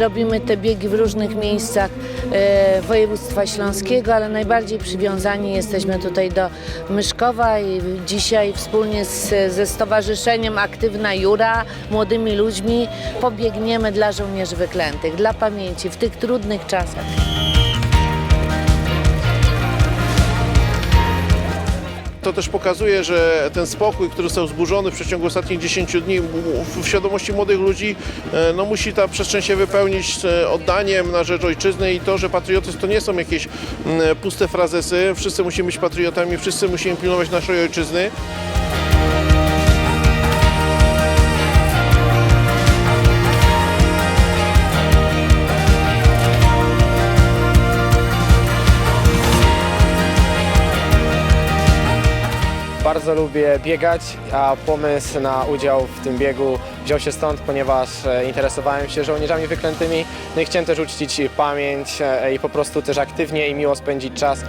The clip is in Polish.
Robimy te biegi w różnych miejscach e, województwa śląskiego, ale najbardziej przywiązani jesteśmy tutaj do Myszkowa i dzisiaj wspólnie z, ze Stowarzyszeniem Aktywna Jura, młodymi ludźmi pobiegniemy dla żołnierzy wyklętych, dla pamięci w tych trudnych czasach. To też pokazuje, że ten spokój, który został zburzony w przeciągu ostatnich 10 dni w- świadomości młodych ludzi, e, no musi ta przestrzeń się wypełnić e, oddaniem na rzecz ojczyzny i to, że patriotyzm to nie są jakieś mm, puste frazesy. Wszyscy musimy być patriotami, wszyscy musimy pilnować naszej ojczyzny. Bardzo lubię biegać, a pomysł na udział w tym biegu wziął się stąd, ponieważ e, interesowałem się żołnierzami wyklętymi no i chciałem też uczcić pamięć e, i po prostu też aktywnie i miło spędzić czas.